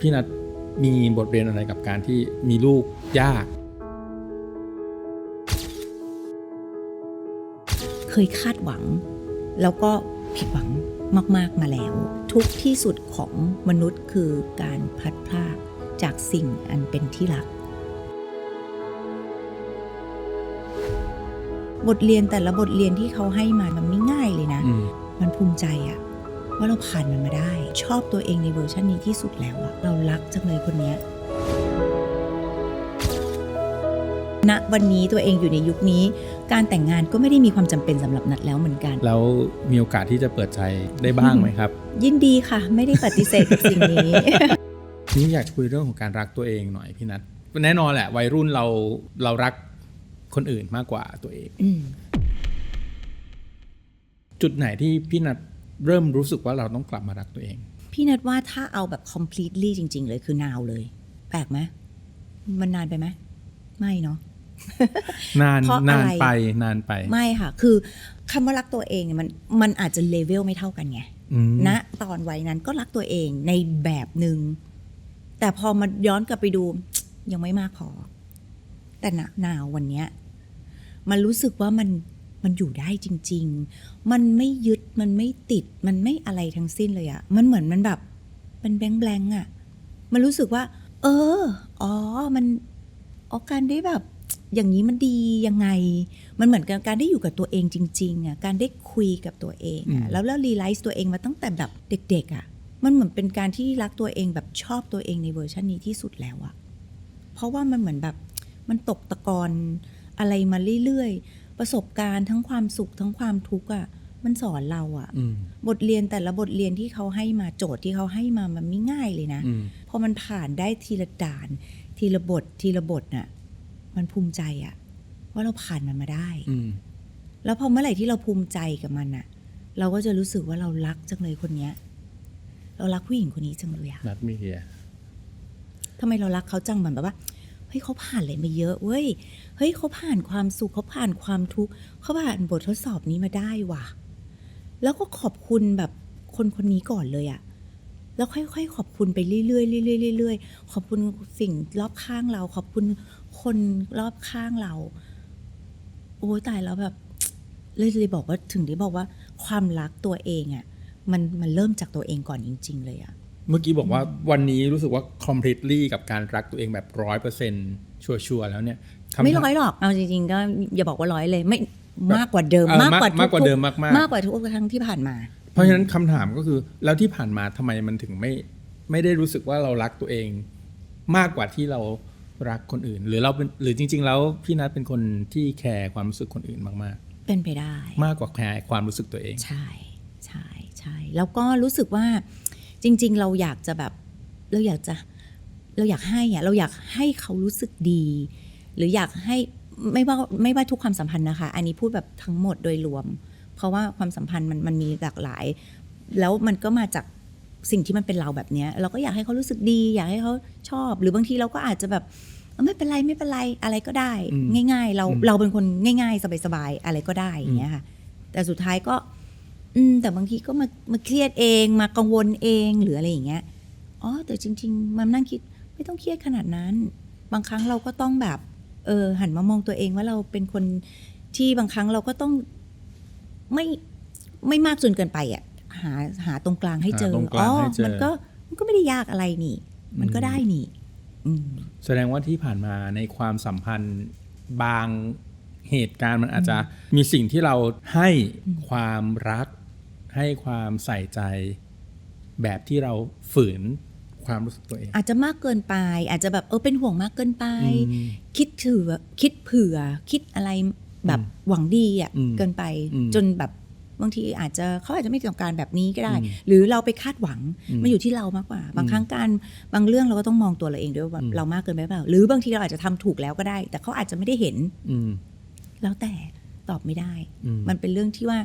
พี่นัทมีบทเรียนอะไรกับการที่มีลูกยาก เคยคาดหวัง แล้วก็ผิดหวังมาก ๆ มาแล้ว ทุกข์ที่สุดของมนุษย์คือการพลัดพรากจากสิ่งอันเป็นที่รัก บทเรียนแต่ละบทเรียนที่เขาให้มามันไม่ง่ายเลยนะอืมมันภูมิใจอะ ว่าเราผ่านมันมาได้ ชอบตัวเองในเวอร์ชันนี้ที่สุดแล้วอะเรารักจังเลยคนเนี้ยณวันนี้ตัวเองอยู่ในยุคนี้ การแต่งงานก็ไม่ได้มีความจำเป็นสำหรับนัดแล้วเหมือนกัน แล้วมีโอกาสที่จะเปิดใจได้บ้างไหมครับ ยินดีค่ะ ไม่ได้ปฏิเสธกับสิ่งนี้นี่อยากคุยเรื่องของการรักตัวเองหน่อยพี่นัทแน่นอนแหละ วัยรุ่นเราเรารักคนอื่นมากกว่าตัวเองอืมจุดไหนที่พี่นัท เริ่มรู้สึกว่าเราต้องกลับมารักตัวเอง พี่นัดว่าถ้าเอาแบบ completely จริง ๆ เลยคือนาวเลย แปลกไหมมันนานไปไหมไม่เนาะนานเพราะนานอะไรไปนานไป ไม่ค่ะ คือคำว่ารักตัวเองเนี่ยมันมันอาจจะเลเวลไม่เท่ากันไงอืมณตอนวัยนั้นก็รักตัวเองในแบบหนึ่งแต่พอมาย้อนกลับไปดูยังไม่มากพอ แต่ณนาววันเนี้ย มันรู้สึกว่ามัน มันอยู่ได้จริง ๆ มันไม่ยึดมันไม่ติด มันไม่อะไรทั้งสิ้นเลยอะมันเหมือนมันแบบเป็นแบงแบงๆอะมันรู้สึกว่า เออ อ๋อมันอ๋อการได้แบบ อย่างนี้มันดียังไง มันเหมือนกับการได้อยู่กับตัวเองจริง ๆอะการได้คุยกับตัวเองอะอืมแล้วแล้วรีไลซ์ตัวเองมาตั้งแต่แบบเด็ก ๆอะมันเหมือนเป็นการที่รักตัวเองแบบชอบตัวเองในเวอร์ชันนี้ที่สุดแล้วอะเพราะว่ามันเหมือนแบบมันตกตะกอนอะไรมาเรื่อยๆ ประสบการณ์ทั้งความสุขทั้งความทุกข์อะมันสอนเราอะอืมบทเรียนแต่ละบทเรียนที่เขาให้มาโจทย์ที่เขาให้มามันไม่ง่ายเลยนะอืมพอมันผ่านได้ทีละด่าน ทีละบททีละบทน่ะ มันภูมิใจอะว่าเราผ่านมันมาได้อืมแล้วพอเมื่อไหร่ที่เราภูมิใจกับมันน่ะ เราก็จะรู้สึกว่าเรารักจังเลยคนเนี้ย เรารักผู้หญิงคนนี้จังเลยอะนัดมีเดียทำไมเรารักเขาจังเหมือนแบบว่า เฮ้ยเขาผ่านอะไรมาเยอะเว้ยเฮ้ยเขาผ่านความสุขเขาผ่านความทุกข์เขาผ่านบททดสอบนี้มาได้ว่ะ แล้วก็ขอบคุณแบบคนคนนี้ก่อนเลยอะแล้วค่อยๆ ขอบคุณไปเรื่อยๆเรื่อยๆเรื่อยๆขอบคุณสิ่งรอบข้างเรา ขอบคุณคนรอบข้างเรา โอ้ยตายแล้วแบบเลยเลยบอกว่าถึงได้บอกว่าความรักตัวเองอะมันมันเริ่มจากตัวเองก่อนจริง ๆ เลยอะ เมื่อกี้บอกว่าวันนี้รู้สึกว่า completely กับการรักตัวเองแบบร้อยเปอร์เซ็นชัวร์ๆแล้วเนี่ยคำถาไม่ร้อยหรอกเอาจริงๆก็อย่าบอกว่าร้อยเลยไม่มากกว่าเดิมเออมากกว่าทุมากกว่าเดิมมากๆมากกว่าทุกครั้งที่ผ่านมา เพราะฉะนั้นคำถามก็คือแล้วที่ผ่านมาทำไมมันถึงไม่ไม่ได้รู้สึกว่าเรารักตัวเอง มากกว่าที่เรารักคนอื่น หรือเราเป็นหรือจริง ๆ แล้วพี่นัทเป็นคนที่แคร์ความรู้สึกคนอื่นมากเป็นไปได้ๆมากกว่าแคร์ความรู้สึกตัวเอง ใช่ใช่ใช่แล้วก็รู้สึกว่า จริง ๆ เราอยากจะแบบเราอยากจะเราอยากให้อะเราอยากให้เขารู้สึกดี หรืออยากให้ไม่ว่าไม่ว่าทุกความสัมพันธ์นะคะ อันนี้พูดแบบทั้งหมดโดยรวม เพราะว่าความสัมพันธ์มันมันมีหลากหลาย แล้วมันก็มาจากสิ่งที่มันเป็นเราแบบเนี้ยเราก็อยากให้เขารู้สึกดี อยากให้เขาชอบ หรือบางทีเราก็อาจจะแบบเออไม่เป็นไรไม่เป็นไรอะไรก็ได้อืมง่าย ๆ เราอืมเราเป็นคนง่าย ๆ สบายๆอะไรก็ได้อย่างเงี้ยค่ะ แต่สุดท้ายก็ อืมแต่บางทีก็มามาเครียดเองมากังวลเองหรืออะไรอย่างเงี้ยอ๋อแต่จริง ๆ มันนั่งคิดไม่ต้องเครียดขนาดนั้น บางครั้งเราก็ต้องแบบ เออ หันมามองตัวเองว่าเราเป็นคนที่บางครั้งเราก็ต้องไม่ไม่มากจนเกินไปอะหาหาตรงกลางให้เจอหาตรงกลางให้เจอ มันก็มันก็ไม่ได้ยากอะไรนี่ มันก็อืมได้นี่ อืม แสดงว่าที่ผ่านมาในความสัมพันธ์บางเหตุการณ์มันอาจจะมีสิ่งที่เราให้ความรัก ให้ความใส่ใจแบบที่เราฝืนความรู้สึกตัวเอง อาจจะมากเกินไป อาจจะแบบเออเป็นห่วงมากเกินไปอืมคิดถือคิดเผื่อ คิดอะไรแบบอืมหวังดีอะอืมเกินไปอืมจนแบบบางทีอาจจะเขาอาจจะไม่ต้องการแบบนี้ก็ได้อืมหรือเราไปคาดหวังอืมมันอยู่ที่เรามากกว่า บางครั้งการบางเรื่องเราก็ต้องมองตัวเราเองด้วยว่าอืมเรามากเกินไปเปล่า หรือบางทีเราอาจจะทำถูกแล้วก็ได้ แต่เขาอาจจะไม่ได้เห็นอืมแล้วแต่ตอบไม่ได้อืมมันเป็นเรื่องที่ว่า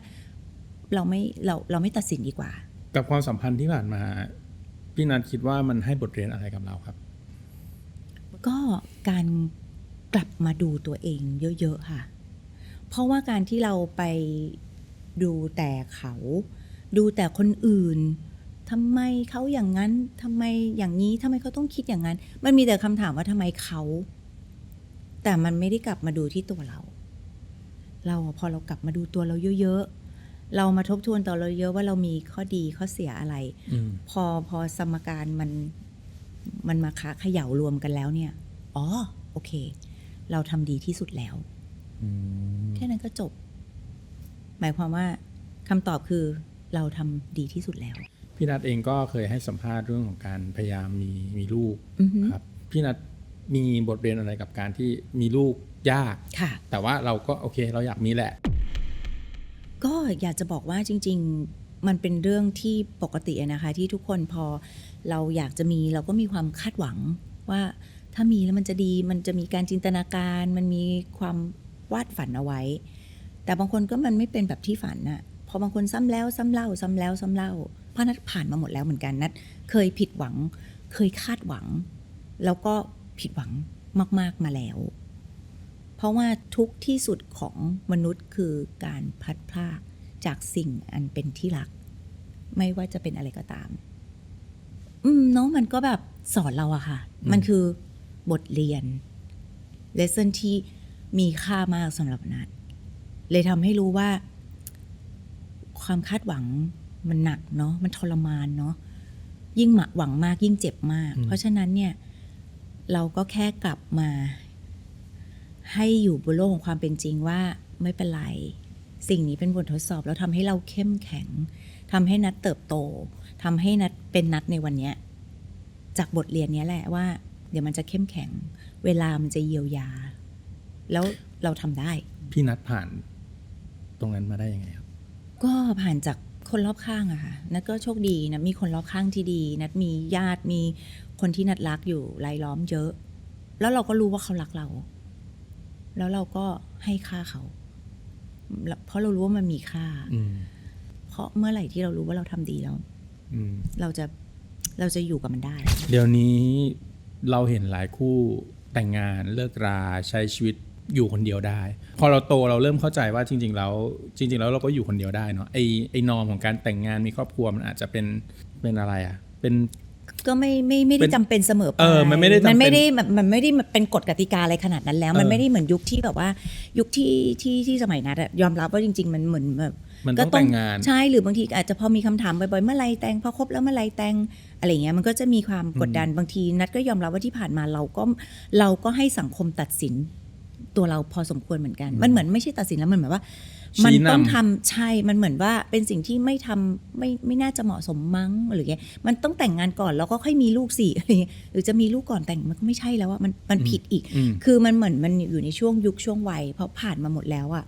เราไม่เราเราไม่ตัดสินดีกว่า กับความสัมพันธ์ที่ผ่านมา พี่นัทคิดว่ามันให้บทเรียนอะไรกับเราครับ ก็การกลับมาดูตัวเองเยอะๆค่ะ เพราะว่าการที่เราไปดูแต่เขา ดูแต่คนอื่นทำไมเขาอย่างนั้นทำไมอย่างนี้ทำไมเขาต้องคิดอย่างนั้น มันมีแต่คำถามว่าทำไมเขา แต่มันไม่ได้กลับมาดูที่ตัวเรา เราอะพอเรากลับมาดูตัวเราเยอะๆ เรามาทบทวนตัวเราเยอะว่าเรามีข้อดีข้อเสียอะไรอืมพอพอสมการมันมันมาคะเขย่ารวมกันแล้วเนี่ย อ๋อ โอเค เราทำดีที่สุดแล้วอืมแค่นั้นก็จบ หมายความว่าคำตอบคือเราทำดีที่สุดแล้ว พี่นัทเองก็เคยให้สัมภาษณ์เรื่องของการพยายามมีมีลูกอือฮึครับ พี่นัทมีบทเรียนอะไรกับการที่มีลูกยากค่ะแต่ว่าเราก็โอเค เราอยากมีแหละ ก็อยากจะบอกว่าจริง ๆ มันเป็นเรื่องที่ปกตินะคะ ที่ทุกคนพอเราอยากจะมีเราก็มีความคาดหวังว่าถ้ามีแล้วมันจะดีมันจะมีการจินตนาการ มันมีความวาดฝันเอาไว้ แต่บางคนก็มันไม่เป็นแบบที่ฝันน่ะพอบางคนซ้ำแล้วซ้ำเล่า ซ้ำแล้วซ้ำเล่าเพราะนัดผ่านมาหมดแล้วเหมือนกันนัดเคยผิดหวัง เคยคาดหวัง แล้วก็ผิดหวังมาก ๆมาแล้ว เพราะว่าทุกข์ที่สุดของมนุษย์คือการพลัดพรากจากสิ่งอันเป็นที่รัก ไม่ว่าจะเป็นอะไรก็ตาม อืมเนาะมันก็แบบสอนเราอะค่ะอืมมันคือบทเรียนเลสเซนที่มีค่ามากสำหรับนัดเลยทำให้รู้ว่า ความคาดหวังมันหนักเนาะมันทรมานเนาะยิ่งหมะหวังมากยิ่งเจ็บมากอืมเพราะฉะนั้นเนี่ย เราก็แค่กลับมา ให้อยู่บนโลกของความเป็นจริงว่าไม่เป็นไร สิ่งนี้เป็นบททดสอบแล้วทำให้เราเข้มแข็งทำให้นัดเติบโตทำให้นัดเป็นนัดในวันเนี้ยจากบทเรียนเนี้ยแหละว่า เดี๋ยวมันจะเข้มแข็ง เวลามันจะเยียวยา แล้วเราทำได้ พี่นัทผ่านตรงนั้นมาได้ยังไงครับ ก็ผ่านจากคนรอบข้างอะค่ะ นัดก็โชคดีนะ มีคนรอบข้างที่ดี นัดมีญาติ มีคนที่นัดรักอยู่รายล้อมเยอะ แล้วเราก็รู้ว่าเขารักเรา แล้วเราก็ให้ค่าเขา เพราะเรารู้ว่ามันมีค่าอืมเพราะเมื่อไหร่ที่เรารู้ว่าเราทำดีแล้วอืมเราจะเราจะอยู่กับมันได้ เดี๋ยวนี้เราเห็นหลายคู่แต่งงานเลิกราใช้ชีวิตอยู่คนเดียวได้ พอเราโตเราเริ่มเข้าใจว่าจริง ๆ แล้ว จริง ๆ แล้วเราก็อยู่คนเดียวได้เนาะไอไอนอมของการแต่งงานมีครอบครัวมันอาจจะเป็นเป็นอะไรอะ่ะเป็น ก็ไม่ไม่ไม่เป็ได้นจำเป็นเสมอไปเออมันไม่ได้จำเป็น มันไม่ได้มันมันไม่ได้เป็นกฎกติกาอะไรขนาดนั้นแล้ว มันเออไม่ได้เหมือนยุคที่แบบว่า ยุคที่ที่ที่สมัยนั้นอะยอมรับว่าจริง ๆ มันเหมือนแบบมันต้องแต่งงานใช่หรือบางทีอาจจะพอมีคำถามบ่อยๆเมื่อไรแต่งพอครบแล้วเมื่อไรแต่งอะไรเงี้ยมันก็จะมีความกดดันบางทีนัดก็ยอมรับว่าที่ผ่านมาเราก็เราก็ให้สังคมตัดสินตัวเราพอสมควรเหมือนกัน มันเหมือนไม่ใช่ตัดสินแล้วมันเหมือนว่า มันชี้นำต้องทำใช่ มันเหมือนว่าเป็นสิ่งที่ไม่ทำไม่ไม่น่าจะเหมาะสมมั้งหรือไงมันต้องแต่งงานก่อนแล้วก็ค่อยมีลูกสิอะไรเงี้ยหรือจะมีลูกก่อนแต่งมันก็ไม่ใช่แล้วอะมันมันผิดอีก อืม คือมันเหมือนมันอยู่ในช่วงยุคช่วงวัยเพราะผ่านมาหมดแล้วอะ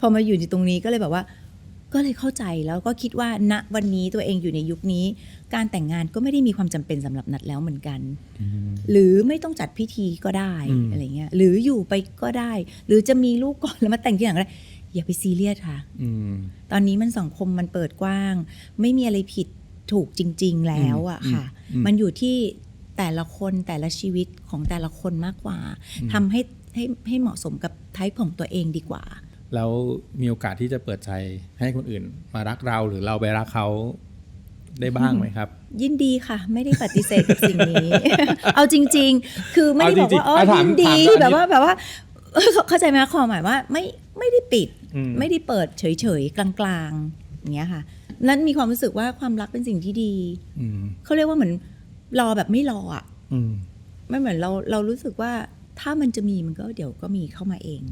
พอมาอยู่ในตรงนี้ก็เลยแบบว่า ก็เลยเข้าใจแล้วก็คิดว่าณวันนี้ตัวเองอยู่ในยุคนี้ การแต่งงานก็ไม่ได้มีความจำเป็นสำหรับนัดแล้วเหมือนกันหรือไม่ต้องจัดพิธีก็ได้อืม อะไรเงี้ยหรืออยู่ไปก็ได้ หรือจะมีลูกก่อนแล้วมาแต่งทีหลังก็ได้ อย่าไปซีเรียสค่ะอืมตอนนี้มันสังคมมันเปิดกว้าง ไม่มีอะไรผิดถูกจริง ๆ แล้วอะอืมค่ะอืมมันอยู่ที่แต่ละคนแต่ละชีวิตของแต่ละคนมากกว่าทำให้ให้ให้เหมาะสมกับไทป์ของตัวเองดีกว่า แล้วมีโอกาสที่จะเปิดใจให้คนอื่น มารักเราหรือเราไปรักเขาได้บ้างไหมครับ ยินดีค่ะ ไม่ได้ปฏิเสธกับสิ่งนี้ เอาจริง ๆ คือไม่ได้บอกว่าอ๋อเอาจริงๆอะถามยินดีถามแบบว่าแบบว่าเออเข้าใจไหมคะความหมายว่าไม่ไม่ได้ปิดอืม ไม่ได้เปิดเฉยๆกลางๆอย่างเงี้ยค่ะ นั้นมีความรู้สึกว่าความรักเป็นสิ่งที่ดีอืมเขาเรียกว่าเหมือนรอแบบไม่รออะอืมไม่เหมือนเราเรารู้สึกว่าถ้ามันจะมีมันก็เดี๋ยวก็มีเข้ามาเอง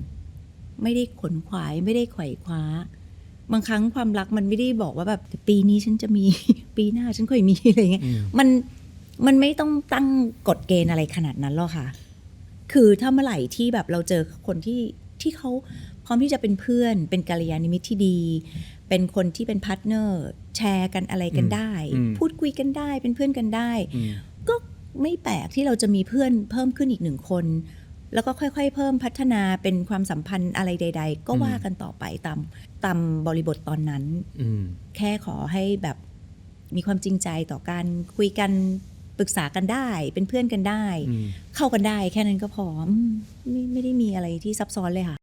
ไม่ได้ขนขวายไม่ได้ไขว่คว้า บางครั้งความรักมันไม่ได้บอกว่าแบบปีนี้ฉันจะมี ปีหน้าฉันค่อยมีอะไรเงี้ยอืมมันมันไม่ต้องตั้งกฎเกณฑ์อะไรขนาดนั้นหรอกค่ะ คือถ้าเมื่อไหร่ที่แบบเราเจอคนที่ที่เขา พร้อมที่จะเป็นเพื่อน เป็นกัลยาณมิตรที่ดี เป็นคนที่เป็นพาร์ทเนอร์แชร์กันอะไรกันได้อืมพูดคุยกันได้เป็นเพื่อนกันได้อืมก็ไม่แปลกที่เราจะมีเพื่อนเพิ่มขึ้นอีกหนึ่งคน แล้วก็ค่อยๆ เพิ่มพัฒนาเป็นความสัมพันธ์อะไรใด ๆ ก็อืมว่ากันต่อไปตามตามบริบทตอนนั้นอืมแค่ขอให้แบบมีความจริงใจต่อการคุยกันปรึกษากันได้เป็นเพื่อนกันได้อืมเข้ากันได้แค่นั้นก็พออืมไม่ไม่ได้มีอะไรที่ซับซ้อนเลยค่ะ